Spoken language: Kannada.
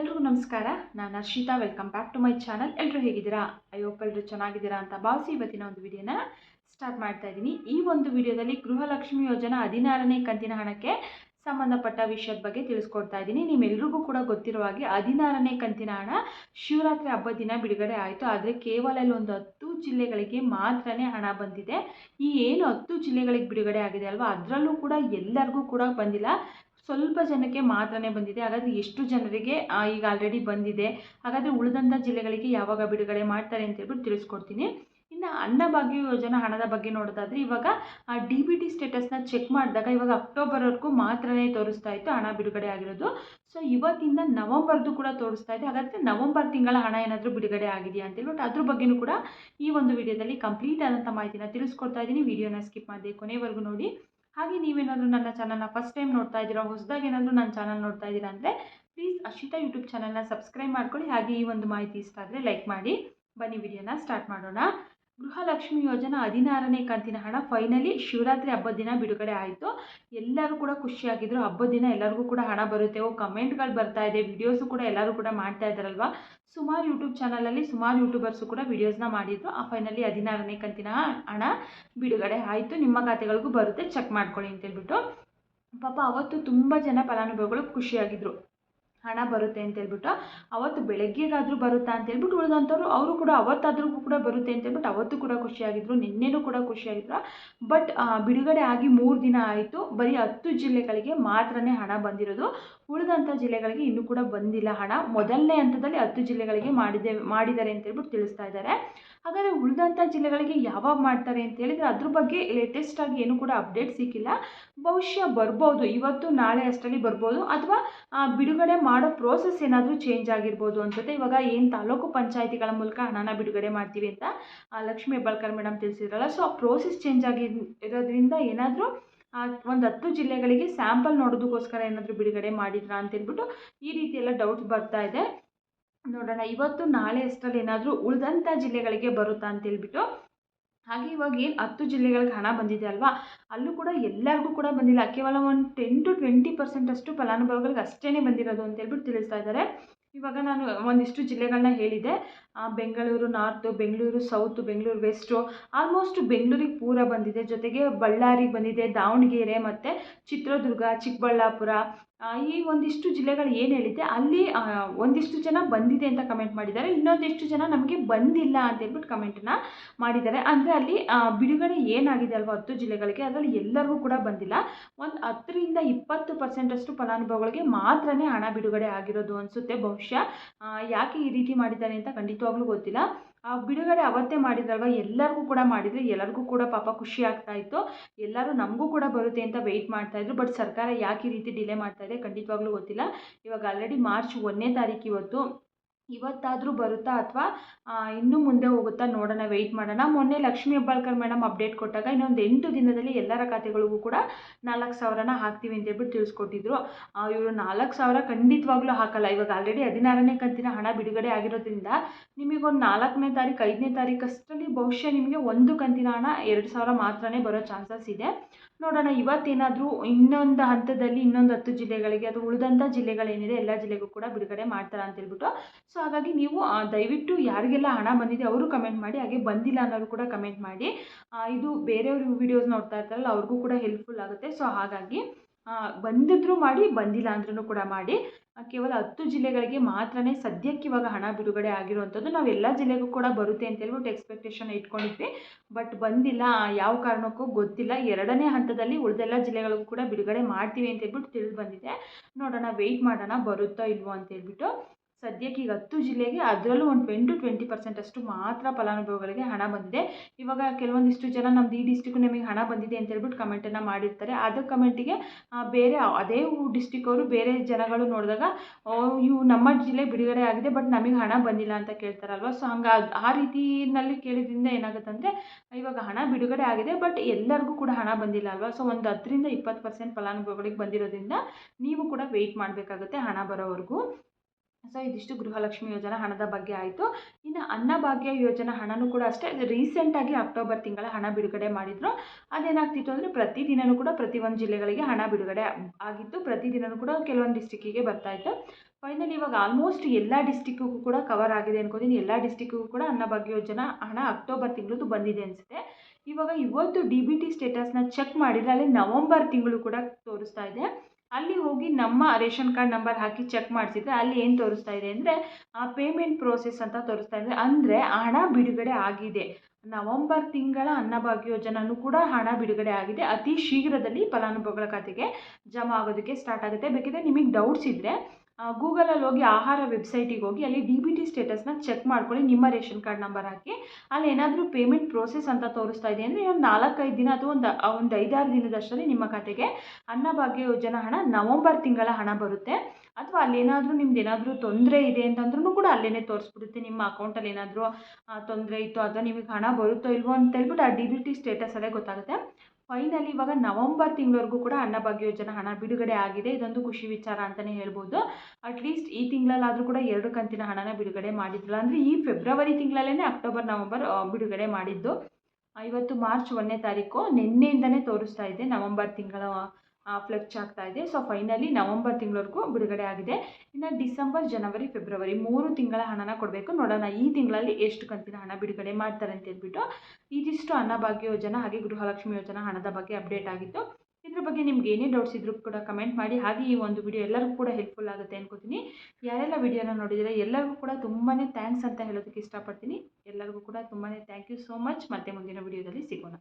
ಎಲ್ರಿಗೂ ನಮಸ್ಕಾರ. ನಾನು Harshita welcome back to my channel ಎಲ್ಲರೂ ಹೇಗಿದ್ದೀರಾ? ಹೋಪ್ ಎಲ್ಲರೂ ಚೆನ್ನಾಗಿದ್ದೀರಾ ಅಂತ ಭಾವಿಸಿ ಇವತ್ತಿನ ಒಂದು ವಿಡಿಯೋನ ಸ್ಟಾರ್ಟ್ ಮಾಡ್ತಾ ಇದ್ದೀನಿ. ಈ ಒಂದು ವಿಡಿಯೋದಲ್ಲಿ ಗೃಹಲಕ್ಷ್ಮಿ ಯೋಜನಾ ಹದಿನಾರನೇ ಕಂತಿನ ಹಣಕ್ಕೆ ಸಂಬಂಧಪಟ್ಟ ವಿಷಯದ ಬಗ್ಗೆ ತಿಳಿಸ್ಕೊಡ್ತಾ ಇದ್ದೀನಿ. ನಿಮ್ಮೆಲ್ರಿಗೂ ಕೂಡ ಗೊತ್ತಿರುವ ಹಾಗೆ ಹದಿನಾರನೇ ಕಂತಿನ ಹಣ ಶಿವರಾತ್ರಿ ಹಬ್ಬದ ದಿನ ಬಿಡುಗಡೆ ಆಯಿತು. ಆದರೆ ಕೇವಲ ಇಲ್ಲಿ ಒಂದು ಹತ್ತು ಜಿಲ್ಲೆಗಳಿಗೆ ಮಾತ್ರನೇ ಹಣ ಬಂದಿದೆ. ಈ ಏನು ಹತ್ತು ಜಿಲ್ಲೆಗಳಿಗೆ ಬಿಡುಗಡೆ ಆಗಿದೆ ಅಲ್ವಾ? ಅದರಲ್ಲೂ ಕೂಡ ಎಲ್ಲರಿಗೂ ಕೂಡ ಬಂದಿಲ್ಲ. ಸ್ವಲ್ಪ ಜನಕ್ಕೆ ಮಾತ್ರನೇ ಬಂದಿದೆ. ಹಾಗಾದರೆ ಎಷ್ಟು ಜನರಿಗೆ ಈಗ ಆಲ್ರೆಡಿ ಬಂದಿದೆ. ಹಾಗಾದರೆ ಉಳಿದಂಥ ಜಿಲ್ಲೆಗಳಿಗೆ ಯಾವಾಗ ಬಿಡುಗಡೆ ಮಾಡ್ತಾರೆ ಅಂತ ಹೇಳ್ಬಿಟ್ಟು ತಿಳಿಸ್ಕೊಡ್ತೀನಿ. ಇನ್ನು ಅನ್ನಭಾಗ್ಯ ಯೋಜನಾ ಹಣದ ಬಗ್ಗೆ ನೋಡೋದಾದ್ರೆ ಇವಾಗ, ಆ ಡಿ ಬಿ ಟಿ ಸ್ಟೇಟಸ್ನ ಚೆಕ್ ಮಾಡಿದಾಗ ಇವಾಗ ಅಕ್ಟೋಬರ್ವರೆಗೂ ಮಾತ್ರನೇ ತೋರಿಸ್ತಾ ಇತ್ತು, ಹಣ ಬಿಡುಗಡೆ ಆಗಿರೋದು. ಸೊ ಇವತ್ತಿಂದ ನವಂಬರ್ದು ಕೂಡ ತೋರಿಸ್ತಾ ಇದೆ. ಹಾಗಾದರೆ ನವಂಬರ್ ತಿಂಗಳ ಹಣ ಏನಾದರೂ ಬಿಡುಗಡೆ ಆಗಿದೆಯಾ ಅಂತ ಹೇಳ್ಬಿಟ್ಟು ಅದ್ರ ಬಗ್ಗೆನೂ ಕೂಡ ಈ ಒಂದು ವಿಡಿಯೋದಲ್ಲಿ ಕಂಪ್ಲೀಟ್ ಆದಂಥ ಮಾಹಿತಿನ ತಿಳಿಸ್ಕೊಡ್ತಾ ಇದ್ದೀನಿ. ವಿಡಿಯೋನ ಸ್ಕಿಪ್ ಮಾಡಿ ಕೊನೆವರೆಗೂ ನೋಡಿ. ಹಾಗೆ ನೀವೇನಾದರೂ ನನ್ನ ಚಾನಲ್ನ ಫಸ್ಟ್ ಟೈಮ್ ನೋಡ್ತಾ ಇದ್ದೀರಾ, ಹೊಸದಾಗಿ ಏನಾದರೂ ನನ್ನ ಚಾನಲ್ ನೋಡ್ತಾ ಇದ್ದೀರಾ ಅಂದರೆ ಪ್ಲೀಸ್ ಅಶಿತಾ ಯೂಟ್ಯೂಬ್ ಚಾನಲ್ನ ಸಬ್ಸ್ಕ್ರೈಬ್ ಮಾಡ್ಕೊಳ್ಳಿ. ಹಾಗೆ ಈ ಒಂದು ಮಾಹಿತಿ ಇಷ್ಟ ಆದರೆ ಲೈಕ್ ಮಾಡಿ. ಬನ್ನಿ ವಿಡಿಯೋನ ಸ್ಟಾರ್ಟ್ ಮಾಡೋಣ. ಗೃಹಲಕ್ಷ್ಮಿ ಯೋಜನಾ ಹದಿನಾರನೇ ಕಂತಿನ ಹಣ ಫೈನಲಿ ಶಿವರಾತ್ರಿ ಹಬ್ಬದ ದಿನ ಬಿಡುಗಡೆ ಆಯಿತು. ಎಲ್ಲರೂ ಕೂಡ ಖುಷಿಯಾಗಿದ್ರು. ಹಬ್ಬದ ದಿನ ಎಲ್ಲರಿಗೂ ಕೂಡ ಹಣ ಬರುತ್ತೆ. ಓ, ಕಮೆಂಟ್ಗಳು ಬರ್ತಾ ಇದೆ. ವಿಡಿಯೋಸು ಕೂಡ ಎಲ್ಲರೂ ಕೂಡ ಮಾಡ್ತಾ ಇದ್ದಾರಲ್ವ? ಸುಮಾರು ಯೂಟ್ಯೂಬ್ ಚಾನಲಲ್ಲಿ ಸುಮಾರು ಯೂಟ್ಯೂಬರ್ಸು ಕೂಡ ವಿಡಿಯೋಸ್ನ ಮಾಡಿದ್ರು. ಆ ಫೈನಲಿ ಹದಿನಾರನೇ ಕಂತಿನ ಹಣ ಬಿಡುಗಡೆ ಆಯಿತು. ನಿಮ್ಮ ಖಾತೆಗಳಿಗೂ ಬರುತ್ತೆ. ಚೆಕ್ ಮಾಡ್ಕೊಳ್ಳಿ ಅಂತೇಳ್ಬಿಟ್ಟು. ಪಾಪ ಅವತ್ತು ತುಂಬ ಜನ ಫಲಾನುಭವಿಗಳು ಖುಷಿಯಾಗಿದ್ರು. ಹಣ ಬರುತ್ತೆ ಅಂತ ಹೇಳ್ಬಿಟ್ಟು ಅವತ್ತು ಬೆಳಗ್ಗೆಗಾದರೂ ಬರುತ್ತಾ ಅಂತ ಹೇಳ್ಬಿಟ್ಟು ಉಳಿದಂಥವ್ರು ಅವರು ಕೂಡ ಅವತ್ತಾದ್ರೂ ಕೂಡ ಬರುತ್ತೆ ಅಂತ ಹೇಳ್ಬಿಟ್ಟು ಅವತ್ತು ಕೂಡ ಖುಷಿಯಾಗಿದ್ರು, ನಿನ್ನೆನೂ ಕೂಡ ಖುಷಿಯಾಗಿದ್ರು. ಬಟ್ ಬಿಡುಗಡೆ ಆಗಿ ಮೂರು ದಿನ ಆಯಿತು. ಬರೀ ಹತ್ತು ಜಿಲ್ಲೆಗಳಿಗೆ ಮಾತ್ರನೇ ಹಣ ಬಂದಿರೋದು. ಉಳಿದಂಥ ಜಿಲ್ಲೆಗಳಿಗೆ ಇನ್ನೂ ಕೂಡ ಬಂದಿಲ್ಲ ಹಣ. ಮೊದಲನೇ ಹಂತದಲ್ಲಿ ಹತ್ತು ಜಿಲ್ಲೆಗಳಿಗೆ ಮಾಡಿದೆ, ಮಾಡಿದ್ದಾರೆ ಅಂತ ಹೇಳ್ಬಿಟ್ಟು ತಿಳಿಸ್ತಾ ಇದ್ದಾರೆ. ಹಾಗಾದರೆ ಉಳಿದಂಥ ಜಿಲ್ಲೆಗಳಿಗೆ ಯಾವಾಗ ಮಾಡ್ತಾರೆ ಅಂತ ಹೇಳಿದರೆ ಅದ್ರ ಬಗ್ಗೆ ಲೇಟೆಸ್ಟ್ ಆಗಿ ಏನೂ ಕೂಡ ಅಪ್ಡೇಟ್ ಸಿಕ್ಕಿಲ್ಲ. ಬಹುಶಃ ಬರ್ಬೋದು, ಇವತ್ತು, ನಾಳೆ ಅಷ್ಟರಲ್ಲಿ ಬರ್ಬೋದು ಅಥವಾ ಬಿಡುಗಡೆ ಮಾಡೋ ಪ್ರೋಸೆಸ್ ಏನಾದರೂ ಚೇಂಜ್ ಆಗಿರ್ಬೋದು ಅನ್ಸುತ್ತೆ ಇವಾಗ ಏನು ತಾಲೂಕು ಪಂಚಾಯಿತಿಗಳ ಮೂಲಕ ಹಣನ ಬಿಡುಗಡೆ ಮಾಡ್ತೀವಿ ಅಂತ ಲಕ್ಷ್ಮೀ ಹೆಬ್ಬಾಳ್ಕರ್ ಮೇಡಮ್ ತಿಳಿಸಿದ್ರಲ್ಲ. ಸೊ ಆ ಪ್ರೋಸೆಸ್ ಚೇಂಜ್ ಆಗಿ ಇರೋದ್ರಿಂದ ಏನಾದರೂ ಒಂದು ಹತ್ತು ಜಿಲ್ಲೆಗಳಿಗೆ ಸ್ಯಾಂಪಲ್ ನೋಡೋದಕ್ಕೋಸ್ಕರ ಏನಾದರೂ ಬಿಡುಗಡೆ ಮಾಡಿದ್ರಾ ಅಂತ ಹೇಳ್ಬಿಟ್ಟು ಈ ರೀತಿ ಎಲ್ಲ ಡೌಟ್ಸ್ ಬರ್ತಾ ಇದೆ. ನೋಡೋಣ, ಇವತ್ತು ನಾಳೆ ಅಷ್ಟರಲ್ಲಿ ಏನಾದರೂ ಉಳಿದಂಥ ಜಿಲ್ಲೆಗಳಿಗೆ ಬರುತ್ತಾ ಅಂತ ಹೇಳ್ಬಿಟ್ಟು ಹಾಗೆ ಇವಾಗ ಏನು ಹತ್ತು ಜಿಲ್ಲೆಗಳಿಗೆ ಹಣ ಬಂದಿದೆ ಅಲ್ವಾ? ಅಲ್ಲೂ ಕೂಡ ಎಲ್ಲರಿಗೂ ಕೂಡ ಬಂದಿಲ್ಲ. ಕೇವಲ ಒಂದು ಟೆನ್ ಟು ಟ್ವೆಂಟಿ ಪರ್ಸೆಂಟ್ ಅಷ್ಟು ಫಲಾನುಭವಿಗಳಿಗೆ ಅಷ್ಟೇ ಬಂದಿರೋದು ಅಂತ ಹೇಳ್ಬಿಟ್ಟು ತಿಳಿಸ್ತಾ ಇದ್ದಾರೆ. ಇವಾಗ ನಾನು ಒಂದಿಷ್ಟು ಜಿಲ್ಲೆಗಳನ್ನ ಹೇಳಿದೆ Bengaluru north, Bengaluru south, Bengaluru west, almost ಬೆಂಗಳೂರಿಗೆ ಪೂರ ಬಂದಿದೆ. ಜೊತೆಗೆ ಬಳ್ಳಾರಿಗೆ ಬಂದಿದೆ, ದಾವಣಗೆರೆ ಮತ್ತು ಚಿತ್ರದುರ್ಗ, ಚಿಕ್ಕಬಳ್ಳಾಪುರ ಈ ಒಂದಿಷ್ಟು ಜಿಲ್ಲೆಗಳು ಏನು ಹೇಳಿದೆ ಅಲ್ಲಿ ಒಂದಿಷ್ಟು ಜನ ಬಂದಿದೆ ಅಂತ ಕಮೆಂಟ್ ಮಾಡಿದ್ದಾರೆ, ಇನ್ನೊಂದಿಷ್ಟು ಜನ ನಮಗೆ ಬಂದಿಲ್ಲ ಅಂತ ಹೇಳ್ಬಿಟ್ಟು ಕಮೆಂಟನ್ನ ಮಾಡಿದ್ದಾರೆ. ಅಂದರೆ ಅಲ್ಲಿ ಬಿಡುಗಡೆ ಏನಾಗಿದೆ ಅಲ್ವಾ ಹತ್ತು ಜಿಲ್ಲೆಗಳಿಗೆ? ಅದರಲ್ಲಿ ಎಲ್ಲರಿಗೂ ಕೂಡ ಬಂದಿಲ್ಲ. ಒಂದು ಹತ್ತರಿಂದ ಇಪ್ಪತ್ತು ಪರ್ಸೆಂಟಷ್ಟು ಫಲಾನುಭವಿಗಳಿಗೆ ಮಾತ್ರ ಹಣ ಬಿಡುಗಡೆ ಆಗಿರೋದು ಅನಿಸುತ್ತೆ ಬಹುಶಃ ಯಾಕೆ ಈ ರೀತಿ ಮಾಡಿದ್ದಾರೆ ಅಂತ ಖಂಡಿತವಾಗ್ಲೂ ಗೊತ್ತಿಲ್ಲ. ಬಿಡುಗಡೆ ಅವತ್ತೇ ಮಾಡಿದ್ರಲ್ವ? ಎಲ್ಲರಿಗೂ ಕೂಡ ಮಾಡಿದರೆ ಎಲ್ಲರಿಗೂ ಕೂಡ ಪಾಪ ಖುಷಿ ಆಗ್ತಾ ಇತ್ತು. ಎಲ್ಲರೂ ನಮಗೂ ಕೂಡ ಬರುತ್ತೆ ಅಂತ ವೆಯ್ಟ್ ಮಾಡ್ತಾ ಇದ್ರು. ಬಟ್ ಸರ್ಕಾರ ಯಾಕೆ ಈ ರೀತಿ ಡಿಲೇ ಮಾಡ್ತಾ ಇದೆ ಖಂಡಿತವಾಗ್ಲೂ ಗೊತ್ತಿಲ್ಲ. ಇವಾಗ ಆಲ್ರೆಡಿ ಮಾರ್ಚ್ ಒಂದನೇ ತಾರೀಕು ಇವತ್ತು. ಇವತ್ತಾದರೂ ಬರುತ್ತಾ ಅಥವಾ ಇನ್ನೂ ಮುಂದೆ ಹೋಗುತ್ತಾ ನೋಡೋಣ ವೆಯ್ಟ್ ಮಾಡೋಣ? ಮೊನ್ನೆ ಲಕ್ಷ್ಮೀ ಹೆಬ್ಬಾಳ್ಕರ್ ಮೇಡಮ್ ಅಪ್ಡೇಟ್ ಕೊಟ್ಟಾಗ ಇನ್ನೊಂದು ಎಂಟು ದಿನದಲ್ಲಿ ಎಲ್ಲರ ಖಾತೆಗಳಿಗೂ ಕೂಡ ನಾಲ್ಕು ಸಾವಿರನ ಹಾಕ್ತೀವಿ ಅಂತ ಹೇಳ್ಬಿಟ್ಟು ತಿಳಿಸ್ಕೊಟ್ಟಿದ್ರು. ಇವರು ನಾಲ್ಕು ಸಾವಿರ ಖಂಡಿತವಾಗ್ಲೂ ಹಾಕಲ್ಲ. ಇವಾಗ ಆಲ್ರೆಡಿ ಹದಿನಾರನೇ ಕಂತಿನ ಹಣ ಬಿಡುಗಡೆ ಆಗಿರೋದ್ರಿಂದ ನಿಮಗೊಂದು ನಾಲ್ಕನೇ ತಾರೀಕು ಐದನೇ ತಾರೀಕು ಅಷ್ಟರಲ್ಲಿ ಬಹುಶಃ ನಿಮಗೆ ಒಂದು ಕಂತಿನ ಹಣ ಎರಡು ಸಾವಿರ ಮಾತ್ರನೇ ಬರೋ ಚಾನ್ಸಸ್ ಇದೆ. ನೋಡೋಣ, ಇವತ್ತೇನಾದರೂ ಇನ್ನೊಂದು ಹಂತದಲ್ಲಿ ಇನ್ನೊಂದು ಹತ್ತು ಜಿಲ್ಲೆಗಳಿಗೆ ಅಥವಾ ಉಳಿದಂಥ ಜಿಲ್ಲೆಗಳೇನಿದೆ ಎಲ್ಲ ಜಿಲ್ಲೆಗೂ ಕೂಡ ಬಿಡುಗಡೆ ಮಾಡ್ತಾರೆ ಅಂತ ಹೇಳ್ಬಿಟ್ಟು. ಸೊ ಹಾಗಾಗಿ ನೀವು ದಯವಿಟ್ಟು ಯಾರಿಗೆಲ್ಲ ಹಣ ಬಂದಿದೆ ಅವರು ಕಮೆಂಟ್ ಮಾಡಿ, ಹಾಗೆ ಬಂದಿಲ್ಲ ಅನ್ನೋರು ಕೂಡ ಕಮೆಂಟ್ ಮಾಡಿ. ಇದು ಬೇರೆಯವ್ರ ವಿಡಿಯೋಸ್ ನೋಡ್ತಾ ಇರ್ತಾರಲ್ಲ, ಅವ್ರಿಗೂ ಕೂಡ ಹೆಲ್ಪ್ಫುಲ್ ಆಗುತ್ತೆ. ಸೊ ಹಾಗಾಗಿ ಬಂದಿದ್ರು ಮಾಡಿ, ಬಂದಿಲ್ಲ ಅಂದ್ರೂ ಕೂಡ ಮಾಡಿ ಕೇವಲ ಹತ್ತು ಜಿಲ್ಲೆಗಳಿಗೆ ಮಾತ್ರನೇ ಸದ್ಯಕ್ಕೆ ಇವಾಗ ಹಣ ಬಿಡುಗಡೆ ಆಗಿರುವಂಥದ್ದು ನಾವು ಎಲ್ಲ ಜಿಲ್ಲೆಗೂ ಕೂಡ ಬರುತ್ತೆ ಅಂತ ಹೇಳ್ಬಿಟ್ಟು ಎಕ್ಸ್ಪೆಕ್ಟೇಷನ್ ಇಟ್ಕೊಂಡಿದ್ವಿ. ಬಟ್ ಬಂದಿಲ್ಲ ಯಾವ ಕಾರಣಕ್ಕೂ ಗೊತ್ತಿಲ್ಲ. ಎರಡನೇ ಹಂತದಲ್ಲಿ ಉಳಿದೆಲ್ಲ ಜಿಲ್ಲೆಗಳಿಗೂ ಕೂಡ ಬಿಡುಗಡೆ ಮಾಡ್ತೀವಿ ಅಂತ ಹೇಳ್ಬಿಟ್ಟು ತಿಳಿದು ಬಂದಿದೆ. ನೋಡೋಣ ವೆಯ್ಟ್ ಮಾಡೋಣ ಬರುತ್ತೋ ಇಲ್ವೋ ಅಂತ ಹೇಳ್ಬಿಟ್ಟು. ಸದ್ಯಕ್ಕೆ ಈಗ ಹತ್ತು ಜಿಲ್ಲೆಗೆ ಅದರಲ್ಲೂ ಒಂದು ಟೆನ್ ಟು ಟ್ವೆಂಟಿ ಪರ್ಸೆಂಟ್ ಅಷ್ಟು ಮಾತ್ರ ಫಲಾನುಭವಿಗಳಿಗೆ ಹಣ ಬಂದಿದೆ. ಇವಾಗ ಕೆಲವೊಂದಿಷ್ಟು ಜನ ನಮ್ದು ಈ ಡಿಸ್ಟಿಕ್ಕು ನಮಗೆ ಹಣ ಬಂದಿದೆ ಅಂತ ಹೇಳ್ಬಿಟ್ಟು ಕಮೆಂಟನ್ನು ಮಾಡಿರ್ತಾರೆ. ಅದ್ರ ಕಮೆಂಟಿಗೆ ಬೇರೆ ಅದೇ ಡಿಸ್ಟಿಕ್ ಅವರು ಬೇರೆ ಜನಗಳು ನೋಡಿದಾಗ ಇವು ನಮ್ಮ ಜಿಲ್ಲೆ ಬಿಡುಗಡೆ ಆಗಿದೆ, ಬಟ್ ನಮಗೆ ಹಣ ಬಂದಿಲ್ಲ ಅಂತ ಕೇಳ್ತಾರಲ್ವ? ಸೊ ಹಂಗೆ ಅದ್- ಆ ರೀತಿನಲ್ಲಿ ಕೇಳಿದ್ರಿಂದ ಏನಾಗುತ್ತೆ ಅಂದರೆ ಇವಾಗ ಹಣ ಬಿಡುಗಡೆ ಆಗಿದೆ, ಬಟ್ ಎಲ್ಲರಿಗೂ ಕೂಡ ಹಣ ಬಂದಿಲ್ಲ ಅಲ್ವಾ? ಸೊ ಒಂದು ಹತ್ತರಿಂದ ಇಪ್ಪತ್ತು ಪರ್ಸೆಂಟ್ ಫಲಾನುಭವಿಗಳಿಗೆ ಬಂದಿರೋದ್ರಿಂದ, ನೀವು ಕೂಡ ವೆಯ್ಟ್ ಮಾಡಬೇಕಾಗುತ್ತೆ ಹಣ ಬರೋವರೆಗೂ. ಸೊ ಇದಿಷ್ಟು ಗೃಹಲಕ್ಷ್ಮಿ ಯೋಜನಾ ಹಣದ ಬಗ್ಗೆ ಆಯಿತು. ಇನ್ನು ಅನ್ನಭಾಗ್ಯ ಯೋಜನಾ ಹಣನೂ ಕೂಡ ಅಷ್ಟೇ. ರೀಸೆಂಟಾಗಿ ಅಕ್ಟೋಬರ್ ತಿಂಗಳ ಹಣ ಬಿಡುಗಡೆ ಮಾಡಿದ್ರು. ಅದೇನಾಗ್ತಿತ್ತು ಅಂದರೆ ಪ್ರತಿದಿನವೂ ಕೂಡ ಪ್ರತಿಯೊಂದು ಜಿಲ್ಲೆಗಳಿಗೆ ಹಣ ಬಿಡುಗಡೆ ಆಗಿತ್ತು. ಪ್ರತಿದಿನವೂ ಕೂಡ ಕೆಲವೊಂದು ಡಿಸ್ಟಿಕ್ಕಿಗೆ ಬರ್ತಾಯಿತ್ತು ಫೈನಲಿ ಇವಾಗ ಆಲ್ಮೋಸ್ಟ್ ಎಲ್ಲ ಡಿಸ್ಟಿಕ್ಕಿಗೂ ಕೂಡ ಕವರ್ ಆಗಿದೆ ಅನ್ಕೋತೀನಿ. ಎಲ್ಲ ಡಿಸ್ಟಿಕ್ಕಿಗೂ ಕೂಡ ಅನ್ನಭಾಗ್ಯ ಯೋಜನಾ ಹಣ ಅಕ್ಟೋಬರ್ ತಿಂಗಳದ್ದು ಬಂದಿದೆ ಅನಿಸುತ್ತೆ. ಇವಾಗ ಇವತ್ತು ಡಿ ಬಿ ಟಿ ಸ್ಟೇಟಸ್ನ ಚೆಕ್ ಮಾಡಿದರೆ ಅಲ್ಲಿ ನವಂಬರ್ ತಿಂಗಳು ಕೂಡ ತೋರಿಸ್ತಾ ಇದೆ. ಅಲ್ಲಿ ಹೋಗಿ ನಮ್ಮ ರೇಷನ್ ಕಾರ್ಡ್ ನಂಬರ್ ಹಾಕಿ ಚೆಕ್ ಮಾಡಿಸಿದ್ರೆ ಅಲ್ಲಿ ಏನು ತೋರಿಸ್ತಾ ಇದೆ ಅಂದರೆ ಪೇಮೆಂಟ್ ಪ್ರೋಸೆಸ್ ಅಂತ ತೋರಿಸ್ತಾ ಇದೆ. ಅಂದರೆ ಹಣ ಬಿಡುಗಡೆ ಆಗಿದೆ. ನವಂಬರ್ ತಿಂಗಳ ಅನ್ನಭಾಗ್ಯ ಯೋಜನೂ ಕೂಡ ಹಣ ಬಿಡುಗಡೆ ಆಗಿದೆ. ಅತಿ ಶೀಘ್ರದಲ್ಲಿ ಫಲಾನುಭವಿಗಳ ಖಾತೆಗೆ ಜಮಾ ಆಗೋದಕ್ಕೆ ಸ್ಟಾರ್ಟ್ ಆಗುತ್ತೆ. ಬೇಕಿದ್ರೆ ನಿಮಗೆ ಡೌಟ್ಸ್ ಇದ್ದರೆ ಗೂಗಲಲ್ಲಿ ಹೋಗಿ ಆಹಾರ ವೆಬ್ಸೈಟಿಗೆ ಹೋಗಿ ಅಲ್ಲಿ ಡಿ ಬಿ ಟಿ ಸ್ಟೇಟಸ್ನ ಚೆಕ್ ಮಾಡ್ಕೊಳ್ಳಿ, ನಿಮ್ಮ ರೇಷನ್ ಕಾರ್ಡ್ ನಂಬರ್ ಹಾಕಿ. ಅಲ್ಲಿ ಏನಾದರೂ ಪೇಮೆಂಟ್ ಪ್ರೋಸೆಸ್ ಅಂತ ತೋರಿಸ್ತಾ ಇದೆ ಅಂದರೆ ಒಂದು ನಾಲ್ಕೈದು ದಿನ ಅಥವಾ ಒಂದು ಒಂದು ಐದಾರು ದಿನದಷ್ಟರಲ್ಲಿ ನಿಮ್ಮ ಖಾತೆಗೆ ಅನ್ನಭಾಗ್ಯ ಯೋಜನಾ ಹಣ ನವಂಬರ್ ತಿಂಗಳ ಹಣ ಬರುತ್ತೆ. ಅಥವಾ ಅಲ್ಲೇನಾದರೂ ನಿಮ್ದು ಏನಾದರೂ ತೊಂದರೆ ಇದೆ ಅಂತಂದ್ರೂ ಕೂಡ ಅಲ್ಲೇ ತೋರಿಸ್ಬಿಡುತ್ತೆ. ನಿಮ್ಮ ಅಕೌಂಟಲ್ಲಿ ಏನಾದರೂ ತೊಂದರೆ ಇತ್ತು ಅಥವಾ ನಿಮಗೆ ಹಣ ಬರುತ್ತೋ ಇಲ್ವೋ ಅಂತ ಹೇಳ್ಬಿಟ್ಟು ಆ ಡಿ ಬಿ ಟಿ ಸ್ಟೇಟಸಲ್ಲೇ ಗೊತ್ತಾಗುತ್ತೆ. ಫೈನಲಿ ಇವಾಗ ನವಂಬರ್ ತಿಂಗಳವರೆಗೂ ಕೂಡ ಅನ್ನಭಾಗ್ಯ ಯೋಜನೆ ಹಣ ಬಿಡುಗಡೆ ಆಗಿದೆ. ಇದೊಂದು ಖುಷಿ ವಿಚಾರ ಅಂತಲೇ ಹೇಳ್ಬೋದು. ಅಟ್ಲೀಸ್ಟ್ ಈ ತಿಂಗಳಲ್ಲಾದರೂ ಕೂಡ ಎರಡು ಕಂತಿನ ಹಣನ ಬಿಡುಗಡೆ ಮಾಡಿದ್ರಲ್ಲ. ಅಂದರೆ ಈ ಫೆಬ್ರವರಿ ತಿಂಗಳಲ್ಲೇ ಅಕ್ಟೋಬರ್ ನವಂಬರ್ ಬಿಡುಗಡೆ ಮಾಡಿದ್ದು. ಇವತ್ತು ಮಾರ್ಚ್ ಒಂದನೇ ತಾರೀಕು. ನಿನ್ನೆಯಿಂದನೇ ತೋರಿಸ್ತಾ ಇದೆ ನವಂಬರ್ ತಿಂಗಳ ಫ್ಲೆಕ್ಚ್ ಆಗ್ತಾ ಇದೆ. ಸೊ ಫೈನಲಿ ನವಂಬರ್ ತಿಂಗಳವರೆಗೂ ಬಿಡುಗಡೆ ಆಗಿದೆ. ಇನ್ನು ಡಿಸೆಂಬರ್ ಜನವರಿ ಫೆಬ್ರವರಿ ಮೂರು ತಿಂಗಳ ಹಣನ ಕೊಡಬೇಕು. ನೋಡೋಣ ಈ ತಿಂಗಳಲ್ಲಿ ಎಷ್ಟು ಕಂತಿನ ಹಣ ಬಿಡುಗಡೆ ಮಾಡ್ತಾರೆ ಅಂತ ಹೇಳ್ಬಿಟ್ಟು ಇದಿಷ್ಟು ಅನ್ನಭಾಗ್ಯ ಯೋಜನಾ ಹಾಗೆ ಗೃಹಲಕ್ಷ್ಮಿ ಯೋಜನಾ ಹಣದ ಬಗ್ಗೆ ಅಪ್ಡೇಟ್ ಆಗಿತ್ತು. ಇದ್ರ ಬಗ್ಗೆ ನಿಮ್ಗೆ ಏನೇ ಡೌಟ್ಸ್ ಇದ್ರೂ ಕೂಡ ಕಮೆಂಟ್ ಮಾಡಿ. ಹಾಗೆ ಈ ಒಂದು ವಿಡಿಯೋ ಎಲ್ಲರಿಗೂ ಕೂಡ ಹೆಲ್ಪ್ಫುಲ್ ಆಗುತ್ತೆ ಅನ್ಕೋತೀನಿ. ಯಾರೆಲ್ಲ ವಿಡಿಯೋನ ನೋಡಿದರೆ, ಎಲ್ಲರಿಗೂ ಕೂಡ ತುಂಬಾ ಥ್ಯಾಂಕ್ಸ್ ಅಂತ ಹೇಳೋದಕ್ಕೆ ಇಷ್ಟಪಡ್ತೀನಿ. ಎಲ್ಲರಿಗೂ ಕೂಡ ತುಂಬಾ ಥ್ಯಾಂಕ್ ಯು ಸೋ ಮಚ್ ಮತ್ತೆ ಮುಂದಿನ ವಿಡಿಯೋದಲ್ಲಿ ಸಿಗೋಣ.